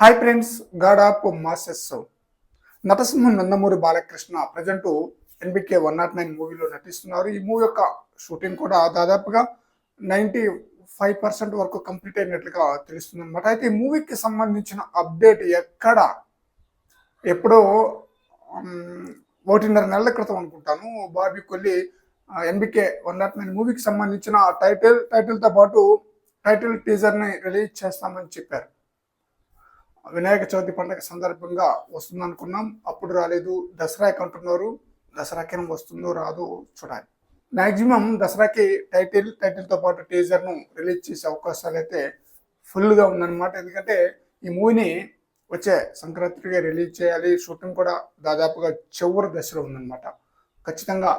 Hi friends god of masses నటసింహం Nandamuri Balakrishna present NBK one nought nine మూవీలో నటిస్తున్నారు. ఈ movie యొక్క shooting కూడా దాదాపుగా నైంటీ ఫైవ్ పర్సెంట్ వరకు కంప్లీట్ అయినట్లుగా తెలుస్తుంది అనమాట అయితే ఈ మూవీకి సంబంధించిన అప్డేట్ ఎక్కడ? ఎప్పుడో ఒకటిన్నర నెలల క్రితం అనుకుంటాను Bobby Kolli NBK one nought nine మూవీకి సంబంధించిన టైటిల్ టైటిల్తో పాటు టైటిల్ టీజర్ని రిలీజ్ చేస్తామని చెప్పారు. వినాయక చవితి పండుగ సందర్భంగా వస్తుంది అనుకున్నాం అప్పుడు రాలేదు. దసరాకి అంటున్నారు దసరాకి వస్తుందో రాదో చూడాలి. మ్యాక్సిమం దసరాకి టైటిల్ టైటిల్తో పాటు టీజర్ను రిలీజ్ చేసే అవకాశాలు అయితే ఫుల్గా ఉందన్నమాట. ఎందుకంటే ఈ మూవీని వచ్చే సంక్రాంతికి రిలీజ్ చేయాలి. షూటింగ్ కూడా దాదాపుగా చివరి దశలో ఉందన్నమాట. ఖచ్చితంగా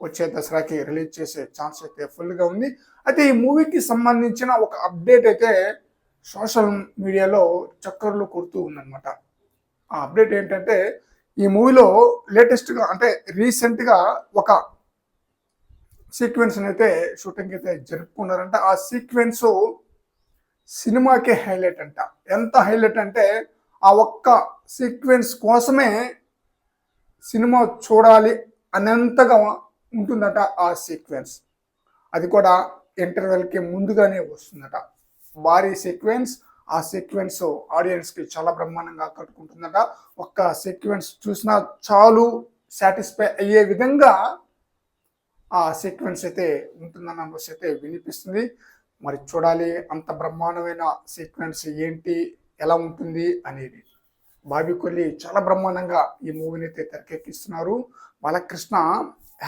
వచ్చే దసరాకి రిలీజ్ చేసే ఛాన్స్ అయితే ఫుల్గా ఉంది. అయితే ఈ మూవీకి సంబంధించిన ఒక అప్డేట్ అయితే సోషల్ మీడియాలో చక్కర్లు కొడుతూ ఉందన్నమాట. ఆ అప్డేట్ ఏంటంటే ఈ మూవీలో లేటెస్ట్గా అంటే రీసెంట్గా ఒక సీక్వెన్స్ అయితే షూటింగ్ అయితే జరుపుకున్నారంట. ఆ సీక్వెన్స్ సినిమాకే హైలైట్ అంట. ఎంత హైలైట్ అంటే ఆ ఒక్క సీక్వెన్స్ కోసమే సినిమా చూడాలి అనంతగా ఉంటుందట ఆ సీక్వెన్స్. అది కూడా ఇంటర్వెల్కి ముందుగానే వస్తుందట. భారీ సీక్వెన్స్ ఆ సీక్వెన్స్ ఆడియన్స్కి చాలా బ్రహ్మాండంగా ఆకట్టుకుంటుందట. ఒక్క సీక్వెన్స్ చూసినా చాలు సాటిస్ఫై అయ్యే విధంగా ఆ సీక్వెన్స్ అయితే ఉంటుందన్న అయితే వినిపిస్తుంది. మరి చూడాలి అంత బ్రహ్మాండమైన సీక్వెన్స్ ఏంటి ఎలా ఉంటుంది అనేది. బాబీ కొల్లి చాలా బ్రహ్మాండంగా ఈ మూవీని అయితే తెరకెక్కిస్తున్నారు. బాలకృష్ణ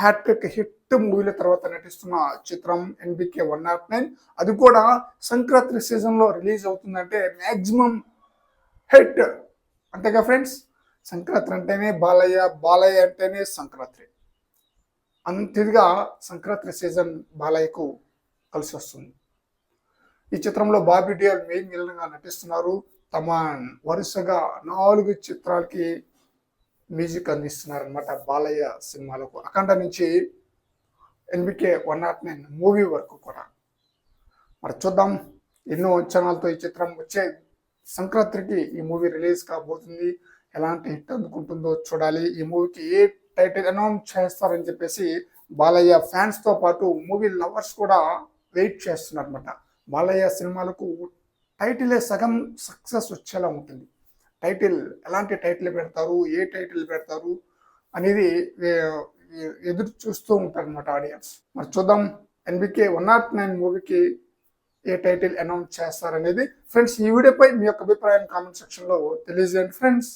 హ్యాట్రిక్ హిట్ మూవీల తర్వాత నటిస్తున్న చిత్రం ఎన్బికే వన్ నాట్ నైన్. అది కూడా సంక్రాంతి సీజన్లో రిలీజ్ అవుతుందంటే మ్యాక్సిమం హిట్. అంతేగా ఫ్రెండ్స్? సంక్రాంతి అంటేనే బాలయ్య బాలయ్య అంటేనే సంక్రాంతి. అంతదిగా సంక్రాంతి సీజన్ బాలయ్యకు కలిసి వస్తుంది. ఈ చిత్రంలో బాబీ డియల్ మెయిన్ విలన్గా నటిస్తున్నారు. తమ వరుసగా నాలుగు చిత్రాలకి మ్యూజిక్ అందిస్తున్నారు అనమాట బాలయ్య సినిమాలకు. అఖండ నుంచి NBK one nought nine movie వరకు కూడా. మరి చూద్దాం. ఎన్నో అంచనాలతో ఈ చిత్రం వచ్చే సంక్రాంతికి ఈ మూవీ రిలీజ్ కాబోతుంది. ఎలాంటి హిట్ అందుకుంటుందో చూడాలి. ఈ మూవీకి ఏ టైటిల్ అనౌన్స్ చేస్తారని చెప్పేసి బాలయ్య ఫ్యాన్స్తో పాటు మూవీ లవర్స్ కూడా వెయిట్ చేస్తున్నారు అనమాట బాలయ్య సినిమాలకు టైటిలే సగం సక్సెస్ వచ్చేలా ఉంటుంది. టైటిల్ ఎలాంటి టైటిల్ పెడతారు? ఏ టైటిల్ పెడతారు? అనేది ఎదురు చూస్తూ ఉంటారు అనమాట ఆడియన్స్ మరి చూద్దాం ఎన్బికే వన్ నాట్ నైన్ మూవీకి ఏ టైటిల్ అనౌన్స్ చేస్తారనేది. ఫ్రెండ్స్ ఈ వీడియోపై మీ యొక్క అభిప్రాయం కామెంట్ సెక్షన్లో తెలియజేయండి ఫ్రెండ్స్